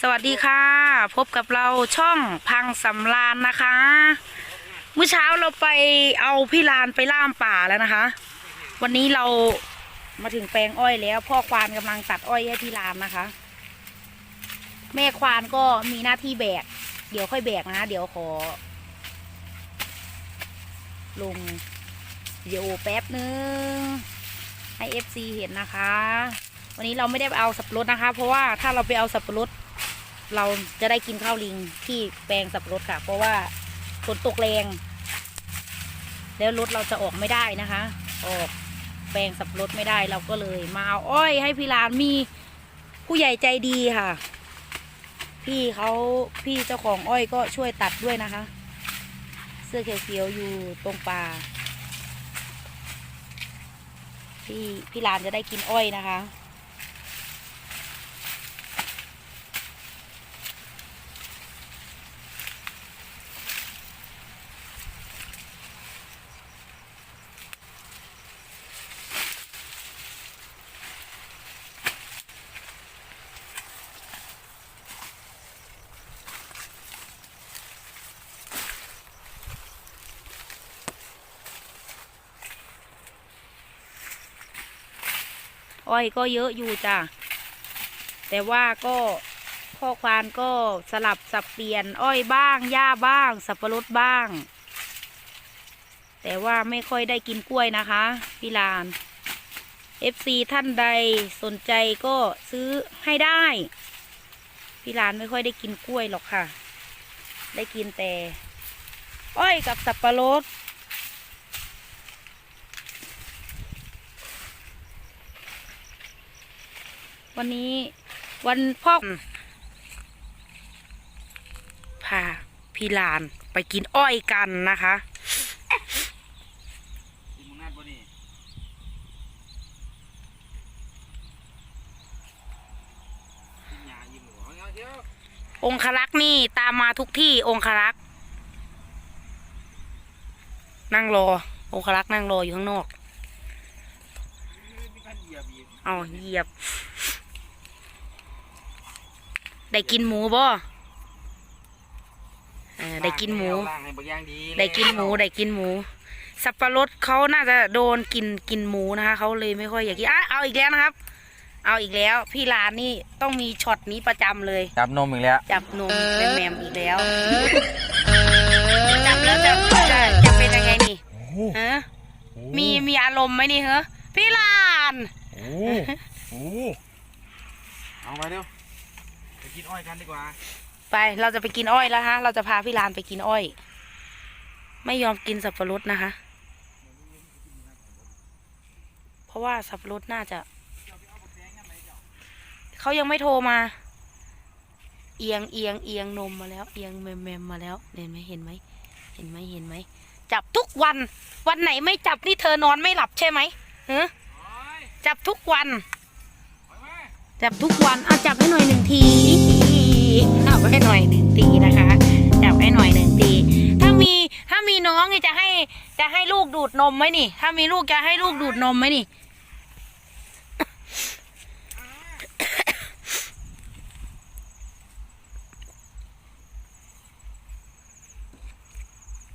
สวัสดีค่ะ พบกับเราช่องพังสำรานนะคะ เมื่อเช้าเราไปเอาพี่ลานไปล่ามป่าแล้วนะคะ วันนี้เรามาถึงแปลงอ้อยแล้ว พ่อควานกำลังตัดอ้อยให้พี่ลานนะคะ แม่ควานก็มีหน้าที่แบก เดี๋ยวค่อยแบกนะเดี๋ยวขอ ลงวิดีโอแป๊บนึงให้ FC เห็นนะคะ วันนี้เราไม่ได้ไปเอาสับปะรดนะคะ เพราะว่าถ้าเราไปเอาสับปะรดเราจะได้กินข้าวลิงที่แปลงสับปะรดค่ะ เพราะว่าฝนตกแรง แล้วรถเราจะออกไม่ได้นะคะ ออกแปลงสับปะรดไม่ได้เราก็เลย มาเอาอ้อยให้พี่ลานมีผู้ใหญ่ใจดีค่ะ พี่เขาพี่เจ้าของอ้อยก็ช่วยตัดด้วยนะคะ เสื้อเขียวๆอยู่ตรงป่าพี่พี่ลานจะได้กินอ้อยนะคะ อ้อยก็เยอะอยู่จ้ะแต่ว่าก็พ่อควานก็สลับสับเปลี่ยนอ้อยบ้างหญ้าบ้าง สับปะรดบ้าง แต่ว่าไม่ค่อยได้กินกล้วยนะคะพี่ลาน FC ท่านใดสนใจก็ซื้อให้ได้พี่ลานไม่ค่อยได้กินกล้วยหรอกค่ะ ได้กินแต่ อ้อยกับสับปะรด วันนี้วันพ่อพาพี่ลานไปกินอ้อยกันนะคะกินมึงนัดบ่นี่กินยายิ้มหัวเองครักษ์นี่ตามมาทุกที่องครักษ์นั่งรอ องครักษ์นั่งรออยู่ข้างนอก เอาเหยียบ ได้กินหมูบ่เออได้กินหมูล้างให้บ่ย่างดีได้กินหมูได้กินหมู สับปะรดเขาน่าจะโดนกินกินหมูนะคะเขาเลยไม่ค่อยอยากกินอะเอาอีกแล้วนะครับ เอาอีกแล้ว พี่ลานนี่ต้องมีช็อตนี้ประจำเลย จับนมอีกแล้ว จับนมเป็นแมมอีกแล้วจับแล้วจะจะจะเป็นยังไงนี่ฮะมีมีอารมณ์ไหมนี่เหรอพี่ลานโอ้โหเอาไปเร็วไป กินอ้อยกันดีกว่า ไปเราจะไปกินอ้อยแล้วฮะ เราจะพาพี่ลานไปกินอ้อย ไม่ยอมกินสับปะรดนะคะ เพราะว่าสับปะรดน่าจะ เขายังไม่โทรมา เอียงเอียงเอียงนมมาแล้ว เอียงแมมแมมมาแล้วเห็นไหมเห็นไหมเห็นไหมเห็นไหมจับทุกวัน วันไหนไม่จับนี่เธอนอนไม่หลับใช่ไหมฮะจับทุกวัน จับทุกวันเอาจับให้หน่อยหนึ่งทีจับให้หน่อยหนึ่งทีนะคะ จับให้หน่อยหนึ่งที ถ้ามีถ้ามีน้องนี่จะให้จะให้ลูกดูดนมไหมนี่ ถ้ามีลูกจะให้ลูกดูดนมไหมนี่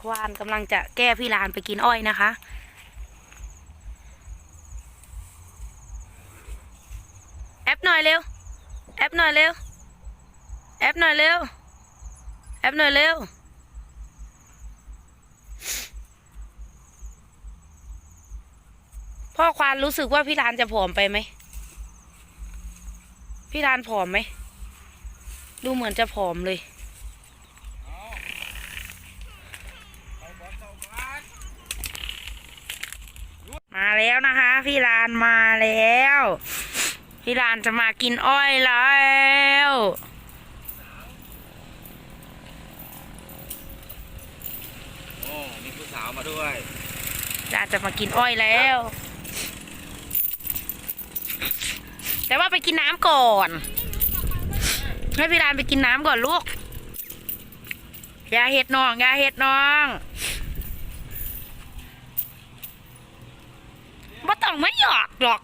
ควานกำลังจะแก้พี่ลานไปกินอ้อยนะคะ แอ ปหน่อยเร็ว แอปหน่อยเร็ว แอปหน่อยเร็ว แอปหน่อยเร็ว พ่อควานรู้สึกว่าพี่ลานจะผอมไปไหม พี่ลานผอมไหม ดูเหมือนจะผอมเลยมาแล้วนะคะ พี่ลานมาแล้ว พี่ลานจะมากินอ้อยแล้วโอ้มีผู้สาวมาด้วยลานจะมากินอ้อยแล้ว แต่ว่าไปกินน้ำก่อน ให้พี่ลานไปกินน้ำก่อนลูก อย่าเห็ดน้อง อย่าเห็ดน้องบ่ต้องไม่หยอกหรอก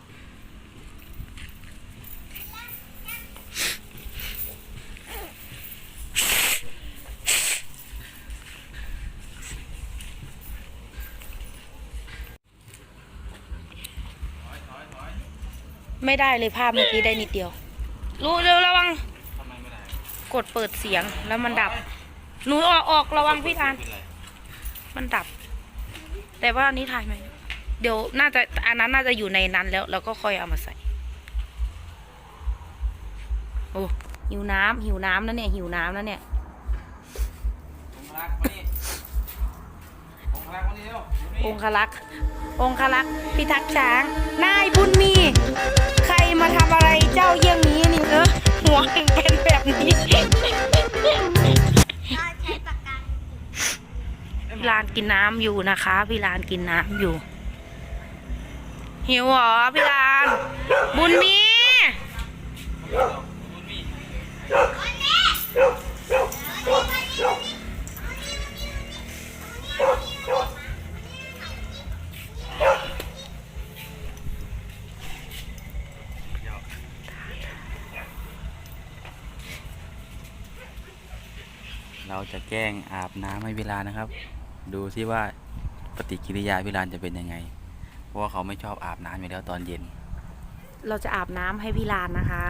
ไม่ได้เลยภาพเมื่อกี้ได้นิดเดียว รู้เร็วระวัง ทำไมไม่ได้กดเปิดเสียงแล้วมันดับ หนูออกออกระวังพี่ทาน เป็นไรมันดับ แต่ว่าอันนี้ถ่ายไหม เดี๋ยวน่าจะอันนั้นน่าจะอยู่ในนั้นแล้ว แล้วก็ค่อยเอามาใส่ โอ้หิวน้ำหิวน้ำนะเนี่ย หิวน้ำนะเนี่ยองค์รักมานี่องค์รักม อยู่นี่องคลักษ์องคลักษ์พิทักษ์ช้าง นายบุญมี ใครมาทำอะไรเจ้าเยี่ยงนี้นี่เออหัวเป็นแบบนี้พี่ลานกินน้ำอยู่นะคะ พี่ลานกินน้ำอยู่ หิวเหรอพี่ลาน บุญมีบุญมี เราจะแกล้งอาบน้ำให้เวลานะครับ ดูซิว่าปฏิกิริยาเวลาจะเป็นยังไง เพราะว่าเขาไม่ชอบอาบน้ำอยู่แล้วตอนเย็น เราจะอาบน้ำให้พี่ลานนะคะ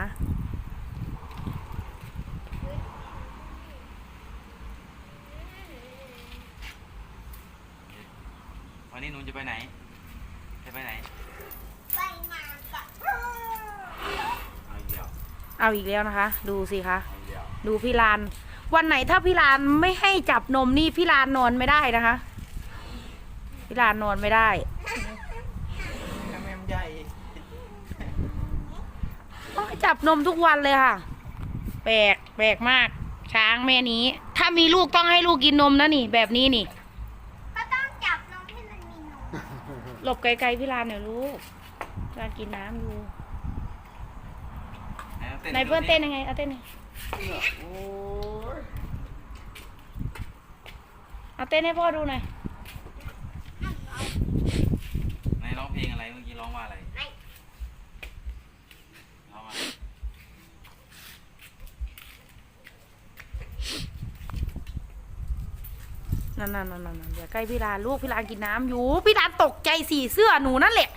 วันนี้หนูจะไปไหน จะไปไหนไปมากับเอาอีกแล้วเอาอีกแล้วนะคะ ดูสิคะเอาอีกแล้วดูพี่ลาน วันไหนถ้าพี่ลานไม่ให้จับนมนี่พี่ลานนอนไม่ได้นะคะ พี่ลานนอนไม่ได้แม่ใหญ่ต้องให้จับนมทุกวันเลยค่ะ แปลกแปลกมาก ช้างแม่นี้ ถ้ามีลูกต้องให้ลูกกินนมนะนี่ แบบนี้นี่ ก็ต้องจับนมให้มันมีนมหลบไกลๆพี่ลานหน่อยลูกพี่ลานกินน้ำอยู่ไหนเพื่อนเต้นยังไงเอาเต้นหน่อย เอาเต้นให้พ่อดูหน่อยไหนร้องเพลงอะไรเมื่อกี้ร้องว่าอะไรไม่ร้องว่านั่นนั่นนั่นนั่นอย่าใกล้พี่ลานลูกพี่ลานกินน้ำอยู่ พี่ลานตกใจสีเสื้อหนูนั่นแหละ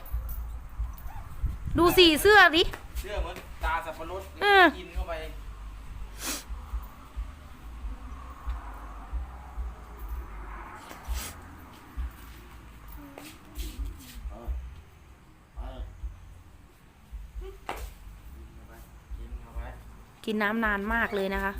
ดูสีเสื้อดิเสื้อเหมือนตาสับปะรดเออ กินเข้าไป กินเข้าไป กินน้ำนานมากเลยนะคะ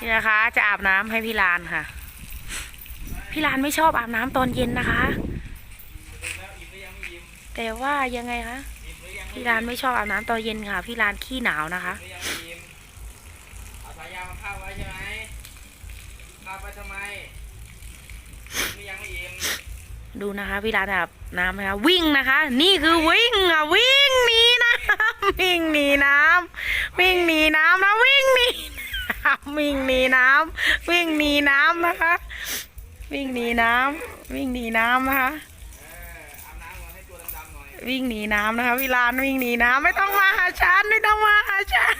นี่นะคะ จะอาบน้ำให้พี่ลานค่ะ พี่ลานไม่ชอบอาบน้ำตอนเย็นนะคะแล้วอิ่มหรือยังไม่อิ่มแต่ว่ายังไงคะอิ่มหรือยังไม่พี่ลานไม่ชอบอาบน้ำตอนเย็นค่ะ พี่ลานขี้หนาวนะคะหรือยังไม่อิ่มเอาสายยางมาคาบไว้ใช่ไหมคาบไว้ทำไมอิ่มหรือยังไม่อิ่มดูนะคะพี่ลานอาบน้ำนะคะวิ่งนะคะ นี่คือวิ่งอะวิ่งหนีน้ำวิ่งหนีน้ำวิ่งหนีน้ำนะวิ่งหนีน้ำ วิ่งหนีน้ำวิ่งหนีน้ำนะคะ วิ่งหนีน้ำวิ่งหนีน้ำนะคะเอออาบน้ำก่อนให้ตัวดำๆหน่อยวิ่งหนีน้ำนะคะพี่ลานวิ่งหนีน้ำไม่ต้องมาหาฉันไม่ต้องมาหาฉัน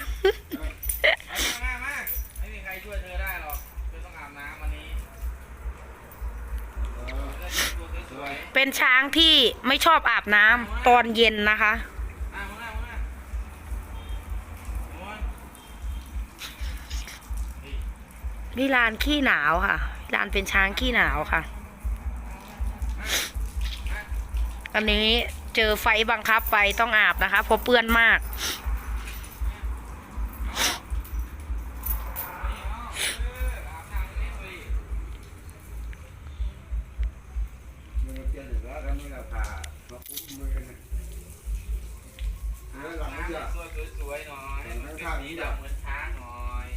มามามาไม่มีใครช่วยเธอได้หรอกเธอต้องอาบน้ำวันนี้เออจะได้ตัวสวยเป็นช้างที่ไม่ชอบอาบน้ำตอนเย็นนะคะๆอะ พี่ลานขี้หนาวค่ะพี่ลานเป็นช้างขี้หนาวค่ะ อันนี้เจอไฟบังคับไปต้องอาบนะคะเพราะเปื้อนมากนี่เอาเอออาบน้ำนี่เลย มือเจียนอยู่แล้วแล้วนี่เราผ่ามาคุ้มมือกันนะเออหลัง น้ำ เสื้อ สวยๆหน่อยให้มันเป็นสีดำเหมือนช้างหน่อย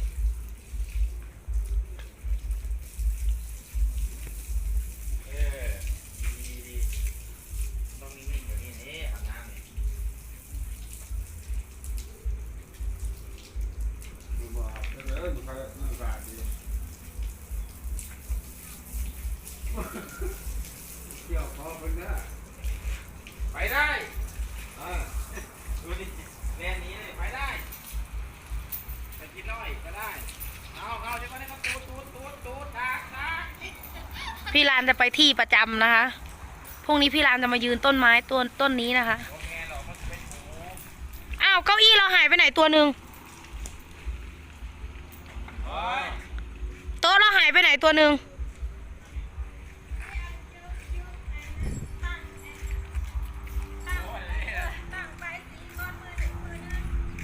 เกี่ยวคอคนนะ ไปได้ อ่า ดูดิแลนนี้เลยไปได้ไปกินน้อยก็ได้ เอาเอาเดี๋ยวก่อนนะครับตูดตูดตูดตูดดักดักพี่ลานจะไปที่ประจำนะคะ พรุ่งนี้พี่ลานจะมายืนต้นไม้ต้นต้นนี้นะคะ โอเคหรอกมันเป็นหมูอ้าวเก้าอี้เราหายไปไหนตัวหนึ่งเฮ้ย โต๊ะเราหายไปไหนตัวหนึ่ง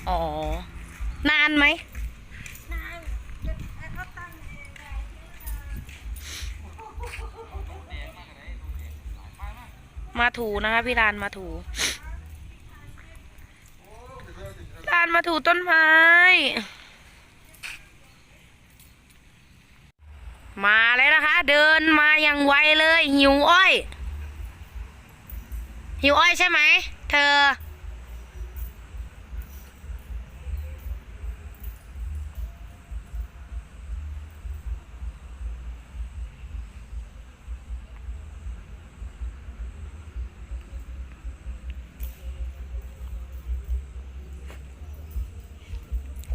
อ๋อ นานไหมมาถูนะคะพี่ลานมาถูลานมาถูต้นไม้ มาแล้วนะคะ เดินมาอย่างไวเลย หิวอ้อย หิวอ้อยใช่ไหม เธอ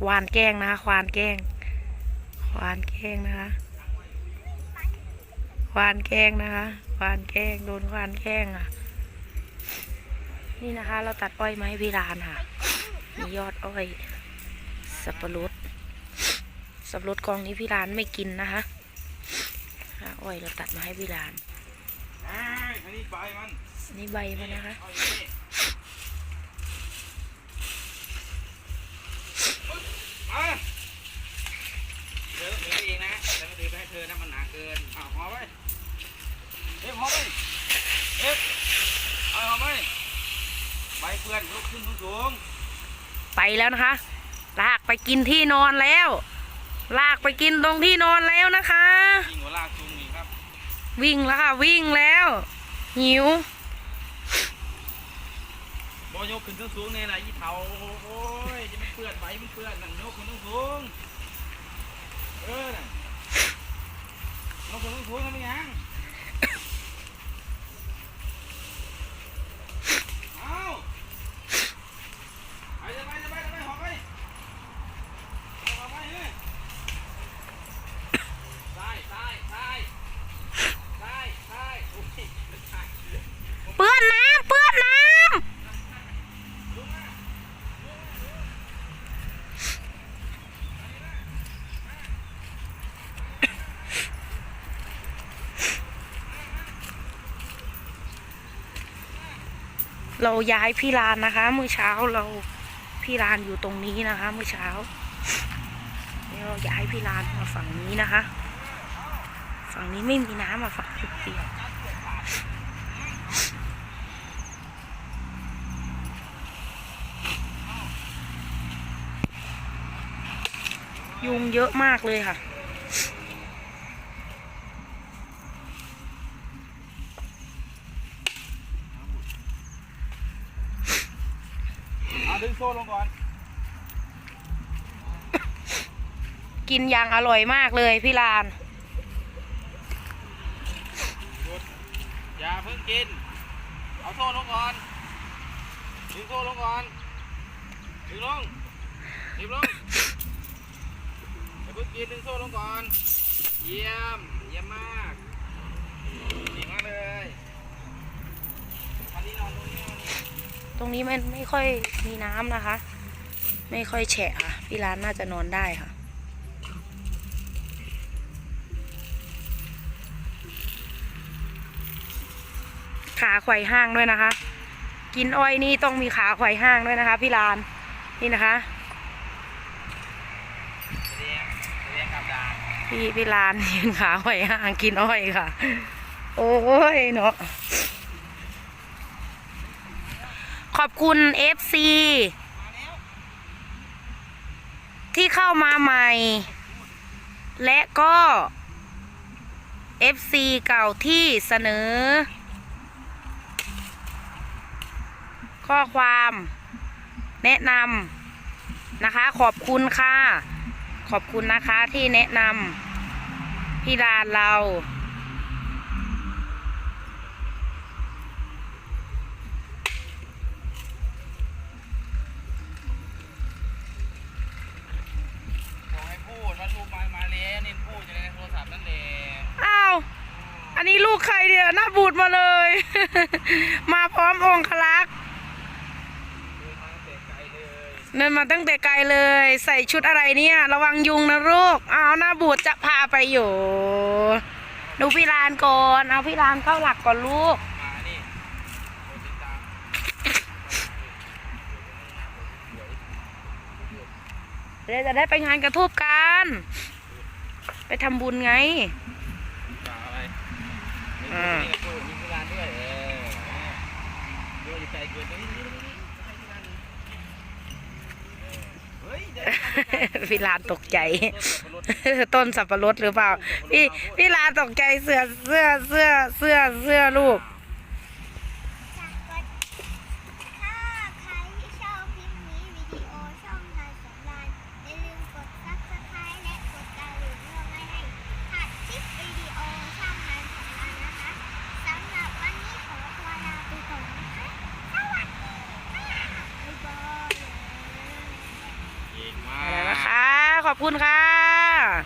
ควานแกล้งนะคะ ควานแกล้ง ควานแกล้งนะคะ ควานแกล้งนะคะ ควานแกล้งโดนควานแกล้งอะ นี่นะคะ เราตัดอ้อยมาให้พี่รานค่ะ มียอดอ้อย สับปะรด สับปะรดกองนี้พี่รานไม่กินนะคะอะอ้อยเราตัดมาให้พี่รานไอ้ยอันนี้ใบมันนี่ใบมันนะคะ มาเดี๋ยวถือเองนะแต่ไม่ถือไปให้เธอนะมันหนาเกินเอาหอไปเอ๊ะหอไปเอ๊ะเอาหอไปใบเปื้อนลุกขึ้นสูงไปแล้วนะคะ ลากไปกินที่นอนแล้ว ลากไปกินตรงที่นอนแล้วนะคะ ๆยิ่งกว่าลากจุงอีกครับ วิ่งแล้วค่ะ วิ่งแล้ว หิว บอยกขึ้นสูงๆเนี่ยนะยี่เถาโอ้ย เปื้อนใบมันเปื้อนนั่นยกขึ้นสูงเออน่ะยกขึ้นสูงๆทำไมยังเอาไปจะไปจะไปจะไปหอบไปหอบไปเฮ้ยซ้ายซ้ายซ้ายซ้ายซ้ายโอ้ยซ้าย เปื้อนน้ำเปื้อนน้ำ เราย้ายพี่ลานนะคะเมื่อเช้าเราพี่ลานอยู่ตรงนี้นะคะเมื่อเช้าเราย้ายพี่ลานมาฝั่งนี้นะคะ ฝั่งนี้ไม่มีน้ำอะฝั่งนี้เปียกยุงเยอะมากเลยค่ะ เอาดึงโซ่ลงก่อน กินอย่างอร่อยมากเลยพี่ลาน อย่าเพิ่งกิน เอาโซ่ลงก่อน ดึงโซ่ลงก่อน ดึงลงดึงลง อย่าเพิ่งกินดึงโซ่ลงก่อน เยี่ยม เยี่ยมมากดีมากเลยอันนี้นอนตรงนี้นอนนี้ต รงนี้มันไม่ค่อยมีน้ำนะคะ ไม่ค่อยแฉะค่ะ พี่ลานน่าจะนอนได้ค่ะ ขาไขว่ห้างด้วยนะคะ กินอ้อยนี่ต้องมีขาไขว่ห้างด้วยนะคะ พี่ลานนี่นะคะพี่พี่ลานยืนขาไขว่ห้างกินอ้อยค่ะ โอ้ยเนาะ ขอบคุณ FC ที่เข้ามาใหม่ และก็ FC เก่าที่เสนอ ข้อความแนะนำนะคะ ขอบคุณค่ะ ขอบคุณนะคะที่แนะนำพี่ลานเรา อันนี้ลูกใครเนี่ยหน้าบูดมาเลย มาพร้อมองคลักษ์เดินมาตั้งแต่ไกลเลย ใส่ชุดอะไรเนี่ย ระวังยุงนะลูกเอาหน้าบูดจะพาไปอยู่ ดูพี่ลานก่อน เอาพี่ลานเข้าหลักก่อนลูกมานี่กดติดตามเดี๋ยวจะได้ไปงานกระทูบกัน ไปทำบุญไง อ่ามีกระโดดมีพิการด้วย เออดูอยู่ไกลเกินไปนี่นี่นี่ให้พิการนี่เออเฮ้ยเดี๋ยวพี่ลานตกใจต้นสับปะรดต้นสับปะรดหรือเปล่า พี่พี่ลานตกใจเสื้อเสื้อเสื้อเสื้อเสื้อลูกจาก